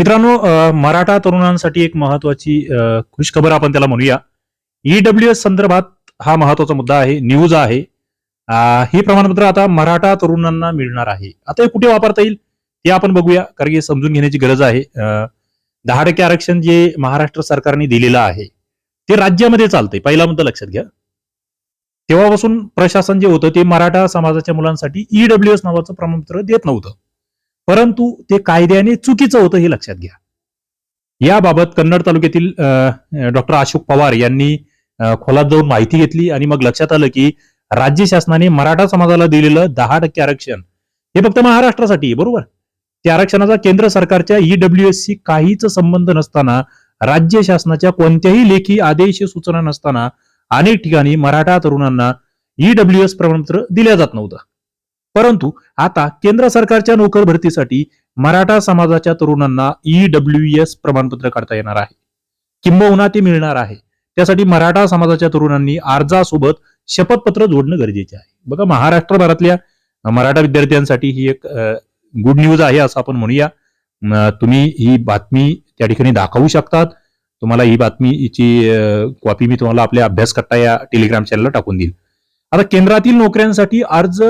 मित्रांनो मराठा तरुणांसाठी एक महत्वाची खुशखबर आपण त्याला म्हणूया. ईडब्ल्यू एस संदर्भात हा महत्त्वाचा मुद्दा आहे न्यूज आहे. हे प्रमाणपत्र आता मराठा तरुणांना मिळणार आहे. आता हे कुठे वापरता येईल हे आपण बघूया कारण की हे समजून घेण्याची गरज आहे. दहा टक्के आरक्षण जे महाराष्ट्र सरकारने दिलेलं आहे ते राज्यामध्ये चालतंय. पहिला मुद्दा लक्षात घ्या. तेव्हापासून प्रशासन जे होतं ते मराठा समाजाच्या मुलांसाठी ईडब्ल्यू एस नावाचं प्रमाणपत्र देत नव्हतं. परंतु ते कायद्याने चुकीचं होतं हे लक्षात घ्या. याबाबत कन्नड तालुक्यातील डॉक्टर अशोक पवार यांनी खोलात जाऊन माहिती घेतली आणि मग लक्षात आलं की राज्य शासनाने मराठा समाजाला दिलेलं दहा टक्के आरक्षण हे फक्त महाराष्ट्रासाठी बरोबर? त्या आरक्षणाचा केंद्र सरकारच्या ईडब्ल्यूएससी काहीच संबंध नसताना राज्य शासनाच्या कोणत्याही लेखी आदेश सूचना नसताना अनेक ठिकाणी मराठा तरुणांना ईडब्ल्यूएस प्रमाणपत्र दिल्या जात नव्हतं. परंतु आता केंद्र सरकारच्या नोकर भरतीसाठी मराठा समाजाच्या तरुणांना ईडब्ल्यू एस प्रमाणपत्र काढता येणार आहे. किंबहुना ते मिळणार आहे. त्यासाठी मराठा समाजाच्या तरुणांनी अर्जासोबत शपथपत्र जोडणं गरजेचे आहे. बघा महाराष्ट्रभरातल्या मराठा विद्यार्थ्यांसाठी ही एक गुड न्यूज आहे असं आपण म्हणूया. तुम्ही ही बातमी त्या ठिकाणी दाखवू शकतात. तुम्हाला ही बातमीची कॉपी मी तुम्हाला आपल्या अभ्यास करता या टेलिग्राम चॅनलला टाकून देईल. आता केंद्रातील नोकऱ्यांसाठी अर्ज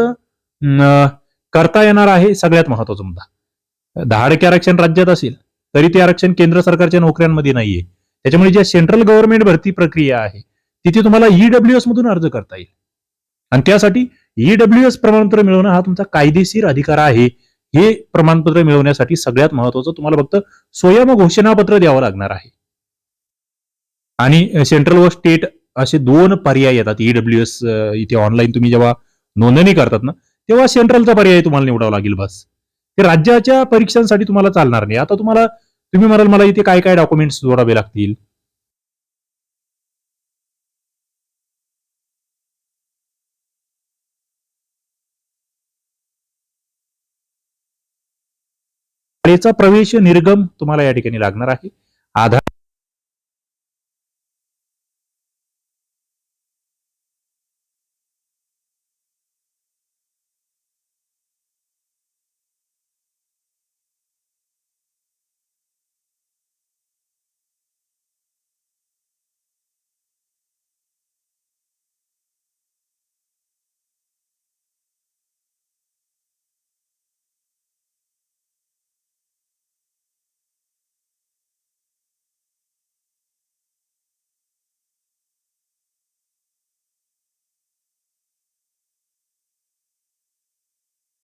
करता येणार आहे सगळ्यात महत्त्वाचा मुद्दा. दहा टक्के आरक्षण राज्यात असेल तरी ते आरक्षण केंद्र सरकारच्या नोकऱ्यांमध्ये नाहीये. त्याच्यामुळे ज्या सेंट्रल गव्हर्नमेंट भरती प्रक्रिया आहे तिथे तुम्हाला ईडब्ल्यू एस मधून अर्ज करता येईल. आणि त्यासाठी ईडब्ल्यू एस प्रमाणपत्र मिळवणं हा तुमचा कायदेशीर अधिकार आहे. हे प्रमाणपत्र मिळवण्यासाठी सगळ्यात महत्वाचं तुम्हाला फक्त स्वयं घोषणापत्र द्यावं लागणार आहे. आणि सेंट्रल व स्टेट असे दोन पर्याय येतात ईडब्ल्यू एस इथे ऑनलाईन तुम्ही जेव्हा नोंदणी करतात ना तेव्हा सेंट्रलचा पर्याय तुम्हाला निवडावा लागेल बस. ते राज्याच्या परीक्षांसाठी तुम्हाला चालणार नाही. आता तुम्हाला तुम्ही म्हणाल मला इथे काय काय डॉक्युमेंट्स जोडावे लागतील? प्रवेश निर्गम तुम्हाला या ठिकाणी लागणार आहे. आधार